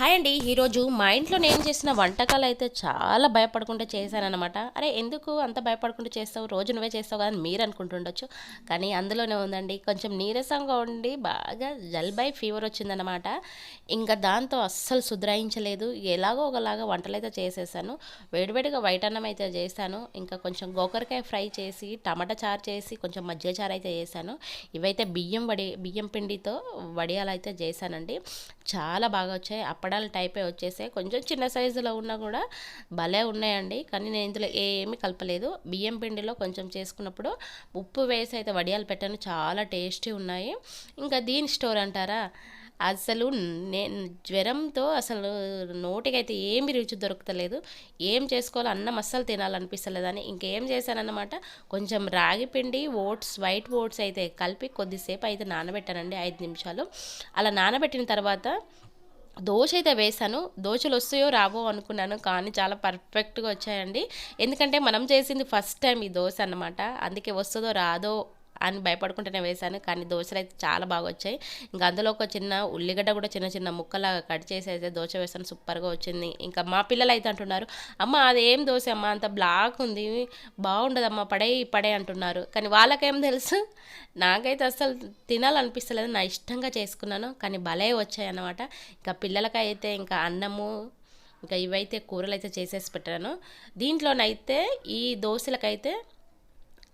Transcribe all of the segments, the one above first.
Hi అండి. ఈరోజు మా ఇంట్లో నేను చేసిన వంటకాలు అయితే చాలా భయపడకుండా చేశానమాట అరే ఎందుకు అంత భయపడకుండా చేస్తావు? రోజు నువ్వే చేస్తావు కదా అని మీరు అనుకుంటుండొచ్చు. కానీ అందులోనే ఉందండి కొంచెం నీరసంగా ఉండి బాగా జల్బై ఫీవర్ వచ్చిందనమాట ఇంకా దాంతో అస్సలు సుధరాయించలేదు. ఎలాగో ఒకలాగా వంటలు అయితే చేసేసాను. వేడివేడిగా వైట్ అన్నం అయితే చేశాను. ఇంకా కొంచెం గోకరకాయ ఫ్రై చేసి టమాటా చారు చేసి కొంచెం మజ్జిగ చారు అయితే చేశాను. ఇవైతే బియ్యం వడి బియ్యం పిండితో వడియాలు అయితే చేశానండి. చాలా బాగా వచ్చాయి. అప్పటి అప్పడాల టైపే వచ్చేసాయి. కొంచెం చిన్న సైజులో ఉన్నా కూడా భలే ఉన్నాయండి. కానీ నేను ఇందులో ఏమీ కలపలేదు. బియ్యం పిండిలో కొంచెం చేసుకున్నప్పుడు ఉప్పు వేసి అయితే వడియాలు పెట్టాను. చాలా టేస్టీ ఉన్నాయి. ఇంకా దీని స్టోర్ అంటారా? అసలు నేను జ్వరంతో అసలు నోటికైతే ఏమి రుచి దొరకలేదు ఏం చేసుకోవాలో అన్నం అస్సలు తినాలనిపిస్తలేదని ఇంకేం చేశానన్నమాట? కొంచెం రాగి పిండి ఓట్స్ వైట్ ఓట్స్ అయితే కలిపి కొద్దిసేపు అయితే నానబెట్టానండి. ఐదు నిమిషాలు. అలా నానబెట్టిన తర్వాత దోశ అయితే వేసాను దోశలు వస్తాయో రావో అనుకున్నాను కానీ చాలా పర్ఫెక్ట్గా వచ్చాయండి. ఎందుకంటే మనం చేసింది ఫస్ట్ టైం ఈ దోశ అనమాట అందుకే వస్తుందో రాదో అని భయపడుకుంటూనే వేశాను. కానీ దోశలు అయితే చాలా బాగా వచ్చాయి. ఇంకా అందులో ఒక చిన్న ఉల్లిగడ్డ కూడా చిన్న చిన్న ముక్కలాగా కట్ చేసి అయితే దోశ వేసాను సూపర్గా వచ్చింది. ఇంకా మా పిల్లలు అయితే అంటున్నారు అమ్మ అది ఏం దోశ అమ్మ? అంత బ్లాక్ ఉంది. బాగుండదమ్మా. పడే పడే అంటున్నారు. కానీ వాళ్ళకేం తెలుసు? నాకైతే అసలు తినాలనిపిస్తలేదు. నా ఇష్టంగా చేసుకున్నాను. కానీ భలే వచ్చాయి అన్నమాట. ఇంకా పిల్లలకైతే ఇంకా అన్నము ఇంకా ఇవైతే కూరలు అయితే చేసేసి పెట్టాను. దీంట్లోనైతే ఈ దోశలకైతే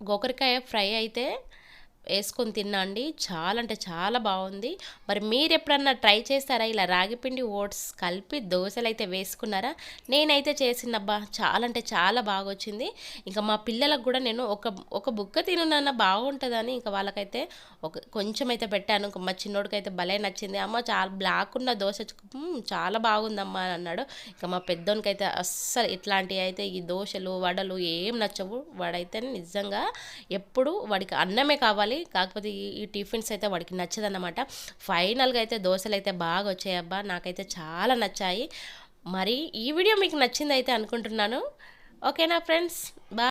గోకరకాయ ఫ్రై అయితే వేసుకొని తిన్నా అండి. చాలా అంటే చాలా బాగుంది. మరి మీరు ఎప్పుడన్నా ట్రై చేస్తారా ఇలా రాగిపిండి ఓట్స్ కలిపి దోశలు అయితే వేసుకున్నారా? నేనైతే చేసినబ్బా చాలా అంటే చాలా బాగా వచ్చింది ఇంకా మా పిల్లలకు కూడా నేను ఒక ఒక బుక్క తినున్న బాగుంటుందని ఇంకా వాళ్ళకైతే ఒక కొంచెం అయితే పెట్టాను. ఇంకా మా చిన్నోడికి అయితే భలే నచ్చింది. అమ్మ చాలా బ్లాక్ ఉన్న దోశ చాలా బాగుందమ్మా అని అన్నాడు. ఇంకా మా పెద్దోనికి అయితే అస్సలు ఇట్లాంటివి అయితే ఈ దోశలు వడలు ఏం నచ్చవు. వాడైతే నిజంగా ఎప్పుడు వాడికి అన్నమే కావాలి. కాకపోతే ఈ టిఫిన్స్ అయితే వాడికి నచ్చదన్నమాట. ఫైనల్గా అయితే దోశలు అయితే బాగా వచ్చాయి అబ్బా. నాకైతే చాలా నచ్చాయి. మరి ఈ వీడియో మీకు నచ్చింది అయితే అనుకుంటున్నాను. ఓకేనా ఫ్రెండ్స్? బాయ్.